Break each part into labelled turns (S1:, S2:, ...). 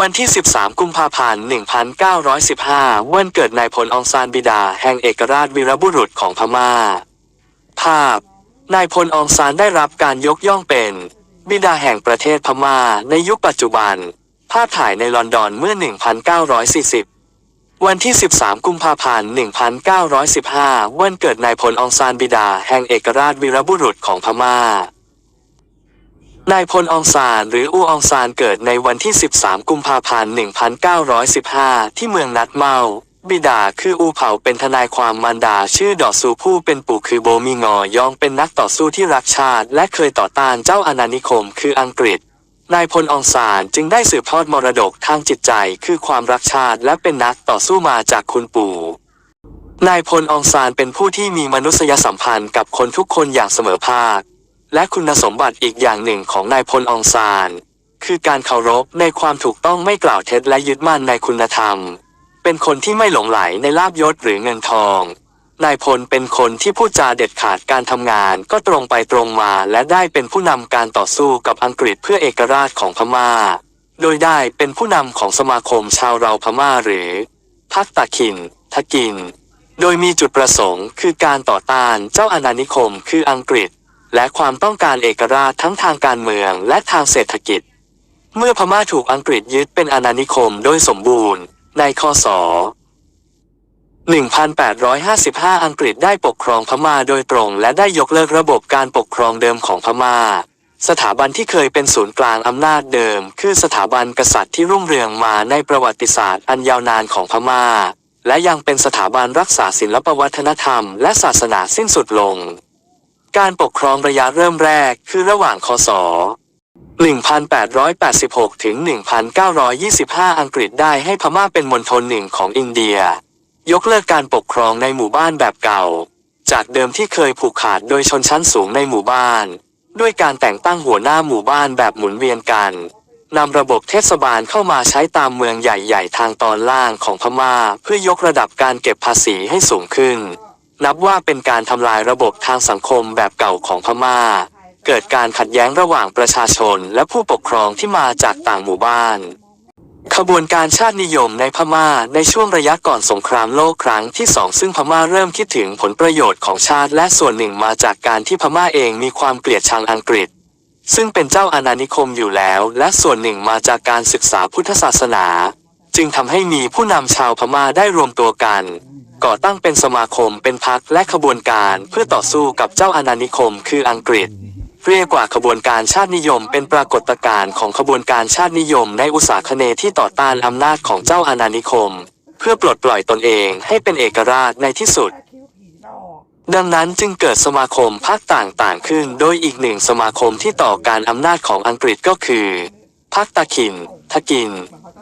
S1: วันที่ 13 กุมภาพันธ์ 1915 วันเกิดนายพลองซานบิดาแห่งเอกราชวีรบุรุษของพม่า ภาพ นายพลองซานได้รับการยกย่องเป็น บิดาแห่งประเทศพม่าในยุคปัจจุบัน ภาพถ่ายในลอนดอนเมื่อ 1940 วันที่ 13 กุมภาพันธ์ 1915 วันเกิดนายพลองซานบิดาแห่งเอกราชวีรบุรุษของพม่า นายพลองซานหรืออูองซานเกิดในวันที่ 13 กุมภาพันธ์ 1915 ที่เมืองนัดเมา บิดาคืออูเผาเป็นทนายความมารดาชื่อดอซูผู้เป็นปู่คือโบมีงอยองเป็นนักต่อสู้ที่รักชาติ และเคยต่อต้านเจ้าอาณานิคมคืออังกฤษ นายพลองซานจึงได้สืบทอดมรดกทางจิตใจคือความรักชาติ และเป็นนักต่อสู้มาจากคุณปู่นายพลองซานเป็นผู้ที่มีมนุษยสัมพันธ์กับคนทุกคนอย่างเสมอภาค และคุณสมบัติอีกอย่างหนึ่งของนายพลองซาน คือการเคารพในความถูกต้องไม่กล่าวเท็จและยึดมั่นในคุณธรรม เป็นคนที่ไม่หลงไหลในลาบยศหรือเงินทอง นายพลเป็นคนที่พูดจาเด็ดขาดการทำงานก็ตรงไปตรงมาและได้เป็นผู้นำการต่อสู้กับอังกฤษเพื่อเอกราชของพม่า โดยได้เป็นผู้นำของสมาคมชาวเราพม่าหรือพักตะคินทะกิน โดยมีจุดประสงค์คือการต่อต้านเจ้าอาณานิคมคืออังกฤษ และความต้องการเอกราชทั้งทางการเมืองและทางเศรษฐกิจ เมื่อพม่าถูกอังกฤษยึดเป็นอาณานิคมโดยสมบูรณ์ ในคศ1855 อังกฤษได้ปกครองพม่าโดยตรง และได้ยกเลิกระบบการปกครองเดิมของพม่า สถาบันที่เคยเป็นศูนย์กลางอำนาจเดิม คือสถาบันกษัตริย์ที่รุ่งเรืองมาในประวัติศาสตร์อันยาวนานของพม่า และยังเป็นสถาบันรักษาศิลปวัฒนธรรม และศาสนาสิ้นสุดลง การปกครองระยะเริ่มแรกคือระหว่างคศ 1886 ถึง 1925 อังกฤษได้ให้พม่าเป็นมณฑลหนึ่งของอินเดีย ยกเลิกการปกครองในหมู่บ้านแบบเก่า จากเดิมที่เคยผูกขาดโดยชนชั้นสูงในหมู่บ้าน ด้วยการแต่งตั้งหัวหน้าหมู่บ้านแบบหมุนเวียนกันนำระบบเทศบาลเข้ามาใช้ตามเมืองใหญ่ ๆ ทางตอนล่างของพม่า เพื่อยกระดับการเก็บภาษีให้สูงขึ้น นับว่าเป็นการทำลายระบบทางสังคมแบบเก่าของพม่า เกิดการขัดแย้งระหว่างประชาชนและผู้ปกครองที่มาจากต่างหมู่บ้าน ขบวนการชาตินิยมในพม่าในช่วงระยะก่อนสงครามโลกครั้งที่สองซึ่งพม่าเริ่มคิดถึงผลประโยชน์ของชาติและส่วนหนึ่งมาจากการที่พม่าเองมีความเกลียดชังอังกฤษ ซึ่งเป็นเจ้าอาณานิคมอยู่แล้ว และส่วนหนึ่งมาจากการศึกษาพุทธศาสนา จึงทำให้มีผู้นำชาวพม่าได้รวมตัวกัน ก่อตั้งเป็นสมาคมเป็นพรรคและขบวนการเพื่อต่อสู้กับเจ้าอาณานิคมคืออังกฤษเรียกว่าขบวนการชาตินิยมเป็นปรากฏการณ์ของขบวนการชาตินิยมในอุตสาคเนที่ต่อต้านอำนาจของเจ้าอาณานิคม เพื่อปลดปล่อยตนเองให้เป็นเอกราชในที่สุด ดังนั้นจึงเกิดสมาคมพรรคต่างๆ ขึ้น โดยอีกหนึ่งสมาคมที่ต่อการอำนาจของอังกฤษก็คือ พรรคตะคินทกิน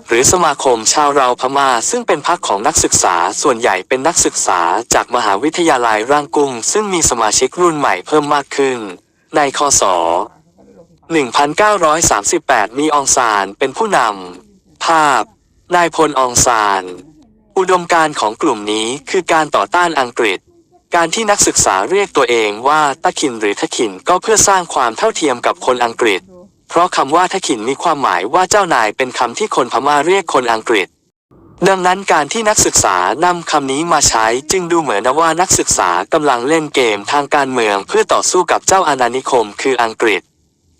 S1: หรือสมาคมชาวเราพม่า ซึ่งเป็นพรรคของนักศึกษาส่วนใหญ่เป็นนักศึกษาจากมหาวิทยาลัยร่างกุ้ง ซึ่งมีสมาชิกรุ่นใหม่เพิ่มมากขึ้น ในคศ1938 มีองซานเป็นผู้นำ ภาพ นายพลองซาน อุดมการของกลุ่มนี้คือการต่อต้านอังกฤษ การที่นักศึกษาเรียกตัวเองว่าตะขินหรือทะขินก็เพื่อสร้างความเท่าเทียมกับคนอังกฤษ เพราะคำว่าทะขินมีความหมายว่าเจ้านายเป็นคำที่คนพม่าเรียกคนอังกฤษ ดังนั้นการที่นักศึกษานำคำนี้มาใช้จึงดูเหมือนว่านักศึกษากำลังเล่นเกมทางการเมืองเพื่อต่อสู้กับเจ้าอาณานิคมคืออังกฤษ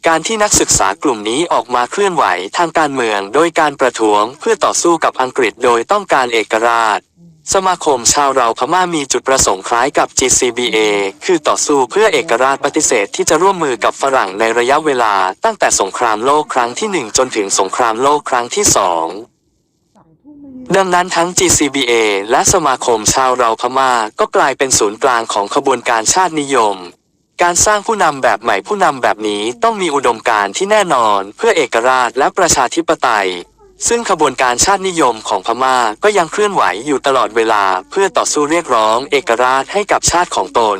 S1: การที่นักศึกษากลุ่มนี้ออกมาเคลื่อนไหวทางการเมืองโดยการประท้วงเพื่อต่อสู้กับอังกฤษโดยต้องการเอกราช สมาคมชาวเราพม่ามีจุดประสงค์คล้ายกับ GCBA คือต่อสู้เพื่อเอกราชปฏิเสธที่จะร่วมมือกับฝรั่งในระยะเวลา ตั้งแต่สงครามโลกครั้งที่หนึ่งจนถึงสงครามโลกครั้งที่สองดังนั้นทั้ง GCBA และสมาคมชาวเราพม่าก็กลายเป็นศูนย์กลางของขบวนการชาตินิยม การสร้างผู้นำแบบใหม่ผู้นำแบบนี้ต้องมีอุดมการณ์ที่แน่นอนเพื่อเอกราชและประชาธิปไตย ซึ่งขบวนการชาตินิยมของพม่าก็ยังเคลื่อนไหวอยู่ตลอดเวลาเพื่อต่อสู้เรียกร้องเอกราชให้กับชาติของตน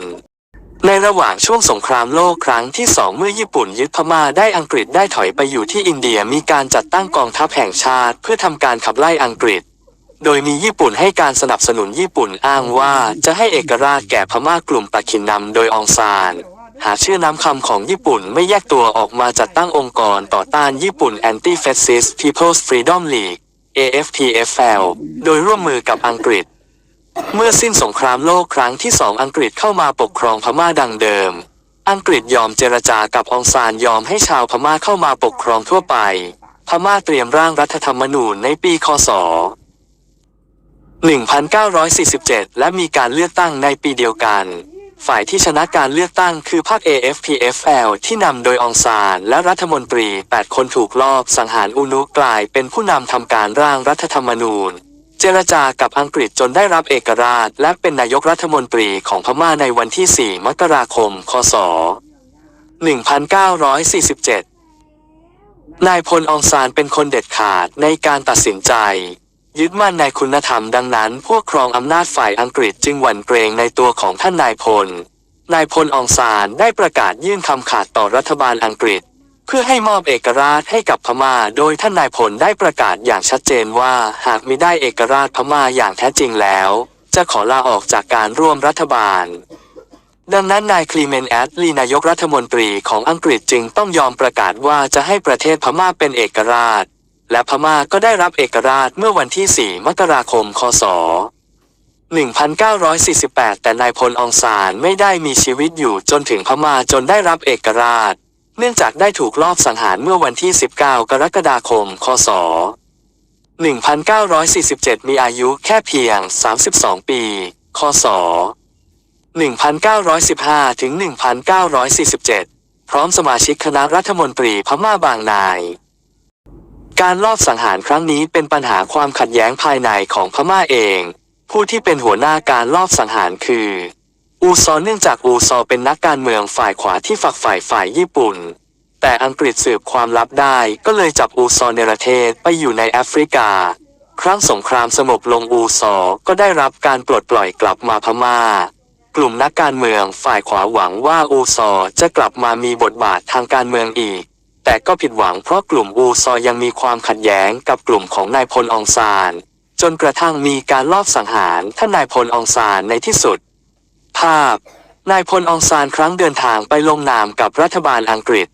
S1: ในระหว่างช่วงสงครามโลกครั้งที่สองเมื่อญี่ปุ่นยึดพม่าได้อังกฤษได้ถอยไปอยู่ที่อินเดียมีการจัดตั้งกองทัพแห่งชาติเพื่อทำการขับไล่อังกฤษ โดยมีญี่ปุ่นให้การสนับสนุนญี่ปุ่นอ้างว่าจะให้เอกราชแก่พม่ากลุ่มตะขินนำโดยองซาน หาชื่อน้ำคำของญี่ปุ่นไม่แยกตัวออกมาจัดตั้งองค์กรต่อต้านญี่ปุ่น Anti-Fascist People's Freedom League AFPFL โดยร่วมมือกับอังกฤษ เมื่อสิ้นสงครามโลกครั้งที่สองอังกฤษเข้ามาปกครองพม่าดังเดิม อังกฤษยอมเจรจากับองซานยอมให้ชาวพม่าเข้ามาปกครองทั่วไป พม่าเตรียมร่างรัฐธรรมนูญในปีคศ 1947 และมีการเลือกตั้งในปีเดียวกัน ฝ่ายที่ชนะการเลือกตั้งคือพรรค AFPFL ที่นำโดยองซานและรัฐมนตรี 8 คนถูกลอบสังหารอุนุกลายเป็นผู้นำทำการร่างรัฐธรรมนูญ เจรจากับอังกฤษจนได้รับเอกราช และเป็นนายกรัฐมนตรีของพม่าในวันที่ 4 มกราคม คศ 1947 นายพลองซานเป็นคนเด็ดขาดในการตัดสินใจ ยึดมั่นในคุณธรรมดังนั้น พวกครองอำนาจฝ่ายอังกฤษจึงหวั่นเกรงในตัวของท่านนายพล นายพลองซานได้ประกาศยื่นคำขาดต่อรัฐบาลอังกฤษ เพื่อให้มอบเอกราชให้กับพม่า โดยท่านนายพลได้ประกาศอย่างชัดเจนว่าหากมิได้เอกราชพม่าอย่างแท้จริงแล้ว จะขอลาออกจากการร่วมรัฐบาลดังนั้นนายคลีเมนแอดลีนายกรัฐมนตรีของอังกฤษจึงต้องยอมประกาศว่าจะให้ประเทศพม่าเป็นเอกราช และพม่าก็ได้รับเอกราชเมื่อวันที่ 4 มกราคม คศ 1948 แต่นายพลองซานไม่ได้มีชีวิตอยู่จนถึงพม่าจนได้รับเอกราช เนื่องจากได้ถูกลอบสังหารเมื่อวันที่ 19 กรกฎาคม คศ 1947 มีอายุแค่เพียง 32 ปี คศ 1915 ถึง 1947 พร้อมสมาชิกคณะรัฐมนตรีพม่าบางนาย การลอบสังหารครั้งนี้เป็นปัญหาความขัดแย้งภายในของพม่าเอง ผู้ที่เป็นหัวหน้าการลอบสังหารคือ อูซอเนื่องจากอูซอเป็นนักการเมืองฝ่ายขวาที่ฝักฝ่ายฝ่ายญี่ปุ่น แต่อังกฤษสืบความลับได้ก็เลยจับอูซอเนรเทศไปอยู่ในแอฟริกา ครั้งสงครามสงบลงอูซอก็ได้รับการปลดปล่อยกลับมาพม่ากลุ่มนักการเมืองฝ่ายขวาหวังว่าอูซอจะกลับมามีบทบาททางการเมืองอีก แต่ก็ผิดหวังเพราะกลุ่มวูซอยังมีความขัดแย้งกับกลุ่มของนายพลองซาน จนกระทั่งมีการลอบสังหารท่านนายพลองซานในที่สุด ภาพ นายพลองซานครั้งเดินทางไปลงนามกับรัฐบาลอังกฤษ